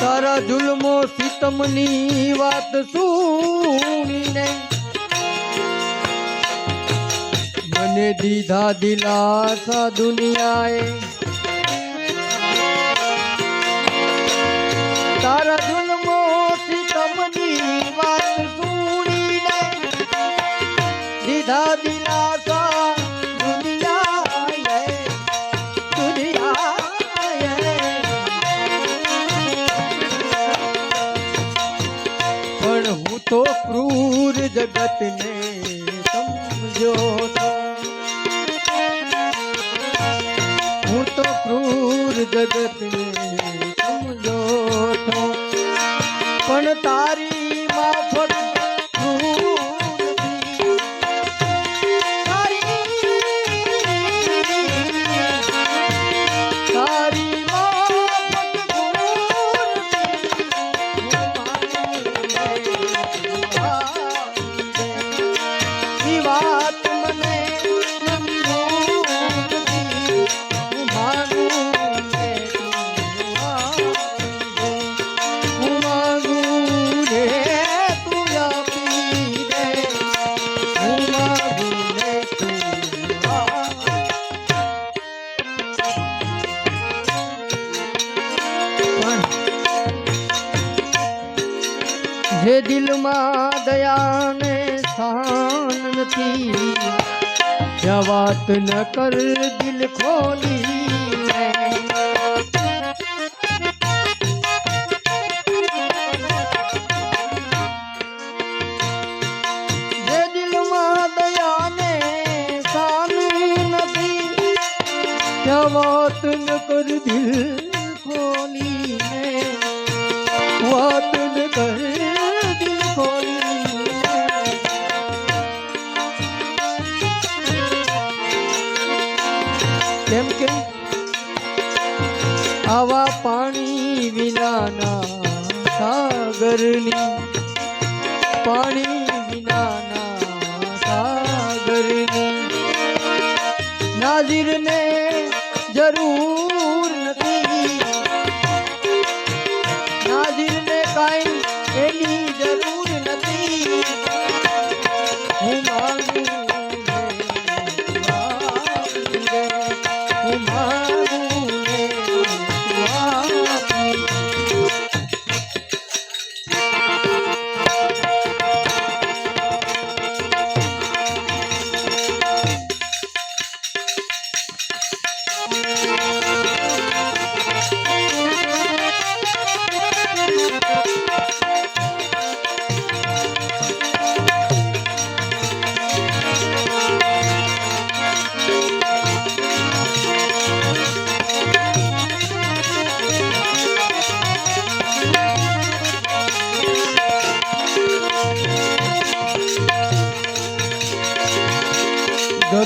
તારા જુલમો સિતમની વાત સુણીને મને દીધા દિલાસા દુનિયાએ. તારા જુલ્મો તમની વાત સુણીને દીધા દિલાસા દુનિયાએ દુનિયાએ. તો ક્રૂર જગતને સમજો ક્રૂર જગતને સમજો પણ તારી જે દિલમાં દયાને સ્થાન નથી. જવાત વાત ન કર દિલ ખોલી વાત ન કર દિલ ખોલી વાત ન કર કેમ કે આવા પાણી વિનાના સાગરની પાણી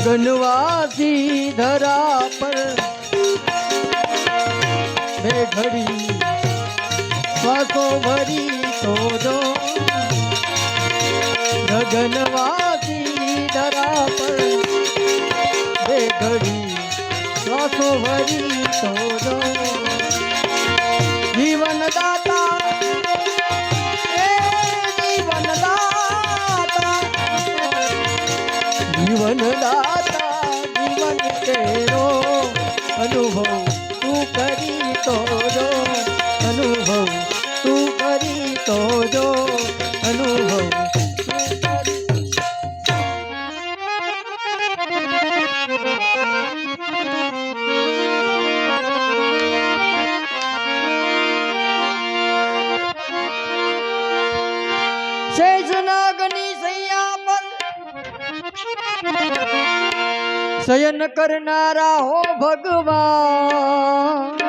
ગગનવાસી ધરા પર ઘડી શ્વાસો ભરી જો ગગનવાસી ધરા પર ઘડી શ્વાસો ભરી તો શયન કરનારા હો ભગવાન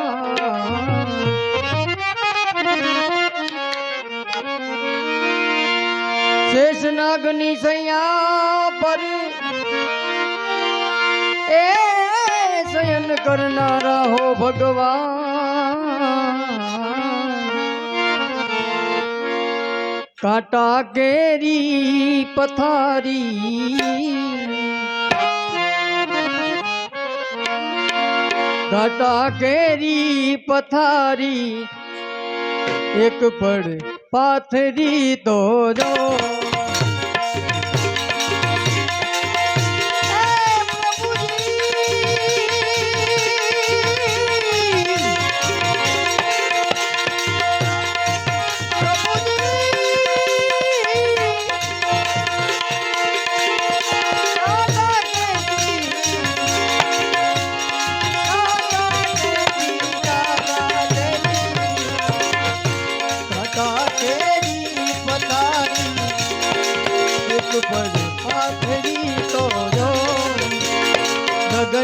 શેષનાગની સૈયા પર એ શયન કરનારા હો ભગવાન કાંટા કેરી પથારી ઘાટા કેરી પથારી એક પડ પાથરી તો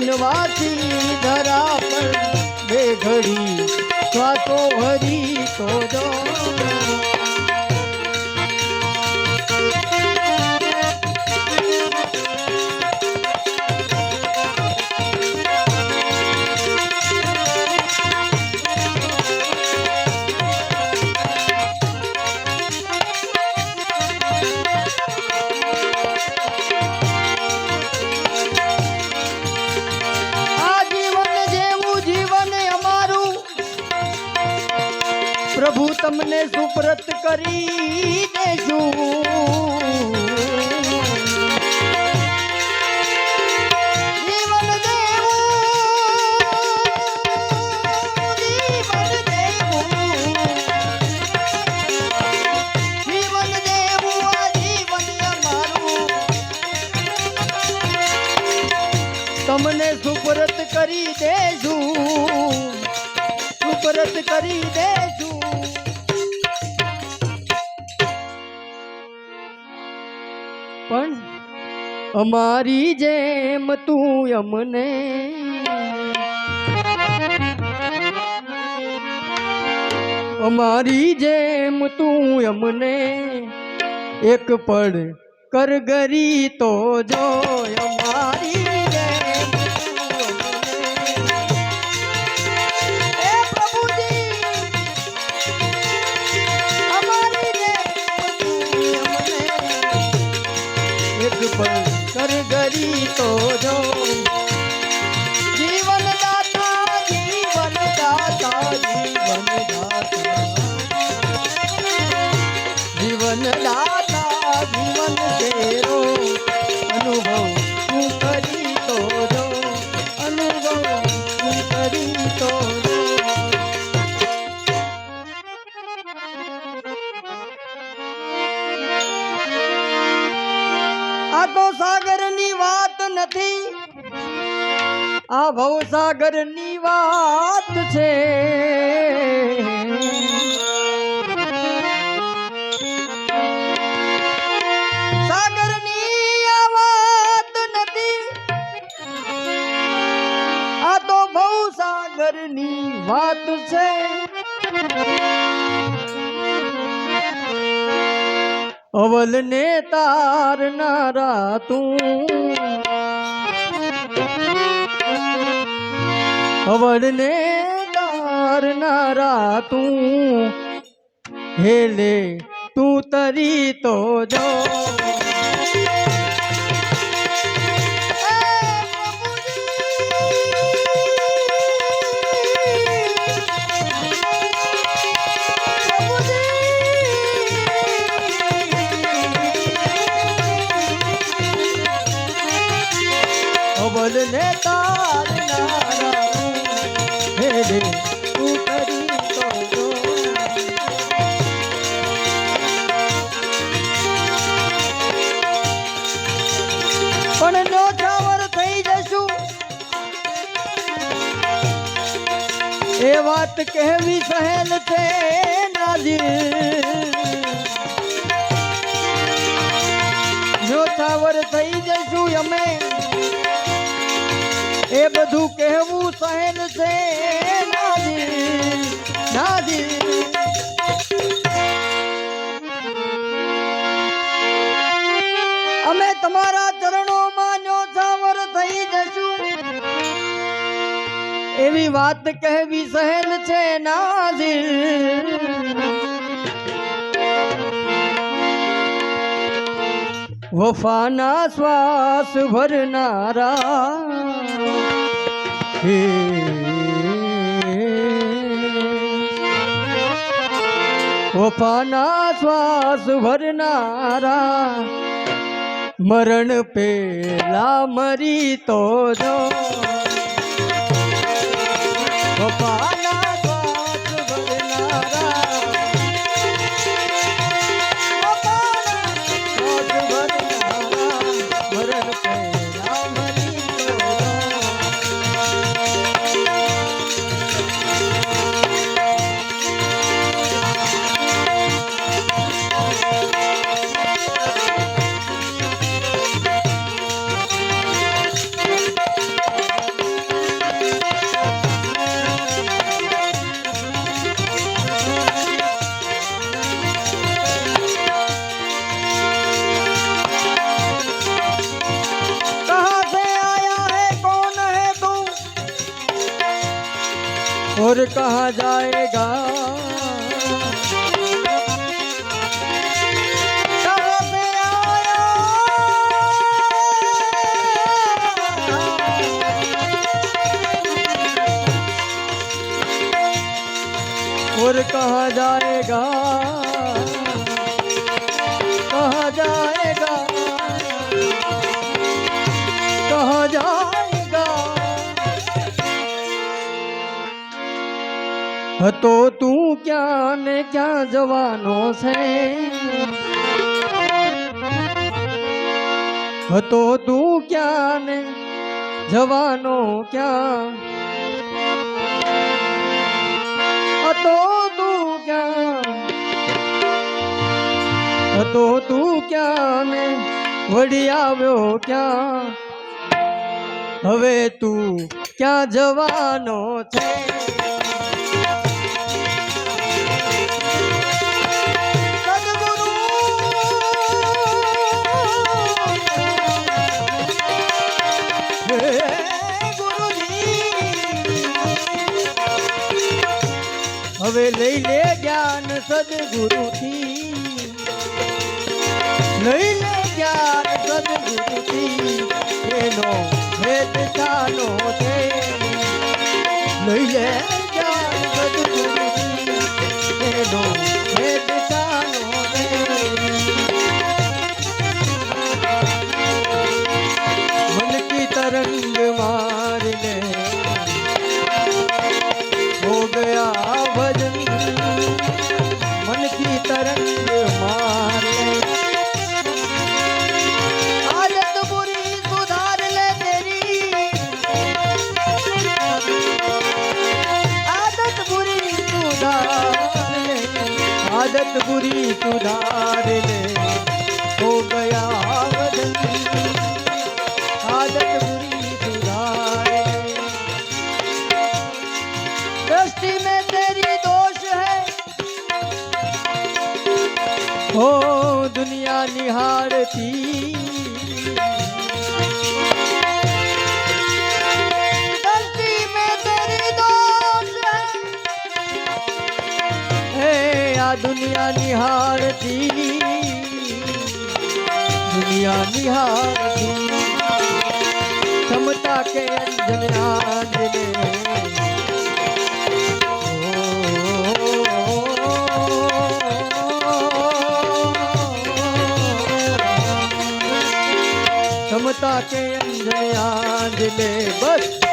જો ગગનવાસી ધરા પર બે ઘડી સ્વાતો હરી તો સુપરત કરી દેજું. તું પરત કરી દેશું પણ અમારી જેમ તું અમને અમારી જેમ તું અમને એક પળ કરગરી તો જો અમારી આ તો સાગરની વાત નથી. આ ભવસાગરની વાત છે. સાગરની વાત છે. અવલ ને તારનારા તું. અવળ ને તારનારા તું. હેલે તું તરી તો જો વાત કહેવી સહેલ છે નાજી જો થઈ જશું અમે. એ બધું કહેવું સહેલ છે. વાત કહેવી સહેલ છે નાજી વફાના શ્વાસ ભરનારા. હે. વફાના શ્વાસ ભરનારા. મરણ પેલા મરી તો જો. વફાના कहाँ जाएगा कहाँ से आया और कहाँ जाएगा હતો તું ક્યાં ને ક્યાં જવાનો છે? હતો તું ક્યાં ને જવાનો ક્યાં? હતો તું ક્યાં? હતો તું ક્યાં ને વળી આવ્યો ક્યાં? હવે તું ક્યાં જવાનો છે? હવે લઈ લે જ્ઞાન સદગુરુથી. લઈ લે જ્ઞાન સદગુરુથી. એનો ભેદ છે. લઈ લે વદન ગુરી સુધાર લે હો ગયા વદન આ દુનિયા નિહાળતી દુનિયા નિહાળતી ક્ષમતા કે અંજનાજને ક્ષમતા કે અંજયાજ લે બસ.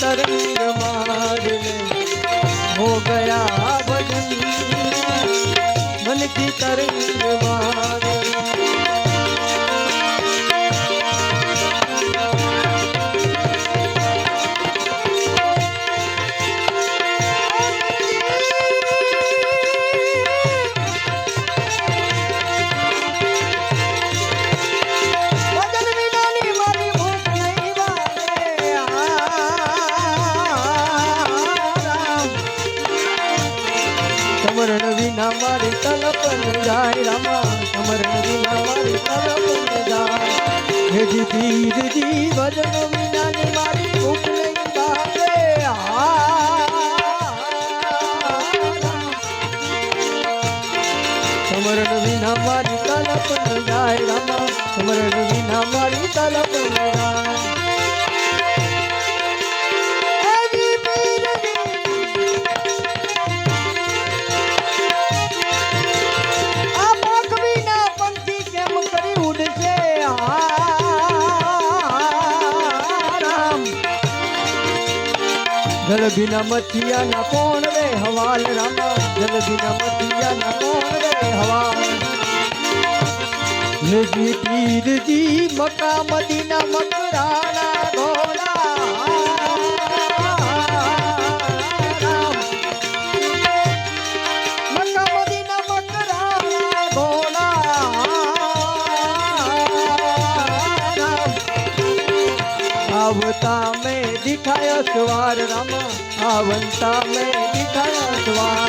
તરંગ મારને હો ગયા ભજન મન કી તરંગ માર તલપન જાય રામા સમરણ વિના મારી તલપન જાય હેજી પીરજી ભજન વિના ની મારી ભૂખ નહીં ભાગે સમરણ વિના મારી તલપન જાય રામા સમરણ વિના મારી તલપન જાય જલ બિના મથિયાના કોણ રે હવાલ રામા? જલ બિના મથિયાના કોણ રે હવાલ? હેજી પીરજી મકા મદીના મકરાના ઘોડા દિખાયા સવાર રામ આવતા મેં દિખાયા સવાર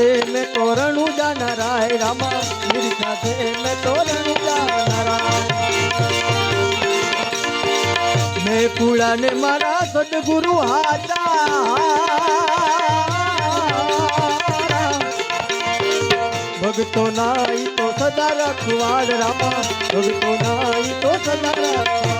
મેં તોરણું જાનારાય રામા. છે મેં તોરણું જાનારાય. મેં પુળાને મારા સદગુરુ હાતા ભગતો નાઈ તો સદા રખવાડ રામા. ભગતો નાઈ તો સદા રખવાડ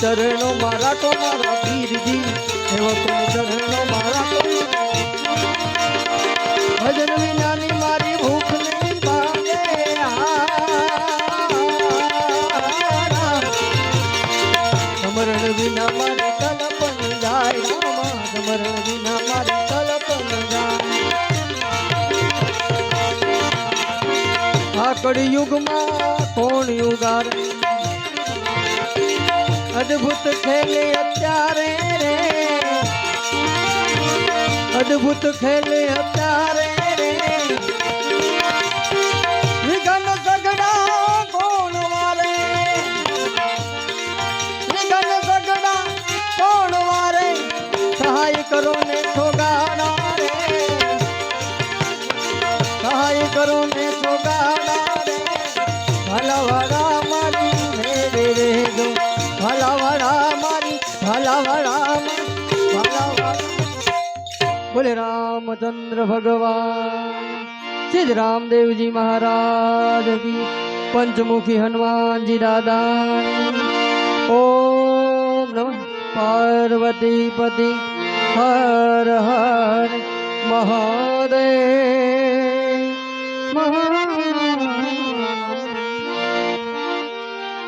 ચરણો મારા તો મારા પીરજી. સેવકોને ચરણો મારા તો ભજન વિનાની મારી ભૂખ નહીં સમરણ વિના મારી તલપન જાય સમરણ વિના મારી તલપન જાય. આ કળિયુગમાં કોણ યુગારે? અદ્ભુત ખેલે અત્યારે રે. અદ્ભુત ખેલે અત્યારે રે. વિઘન સગડા કોણ વારે? વિઘન સગડા કોણ વારે? સહાય કરો ને છોગાડા રે. સહાય કરો ને બોલે રામચંદ્ર ભગવાન સિદ્ધ રામદેવજી મહારાજ કી પંચમુખી હનુમાનજી દાદા ઓમ નમ. પાર્વતી પતિ હર હર મહાદેવ. મહાદેવ.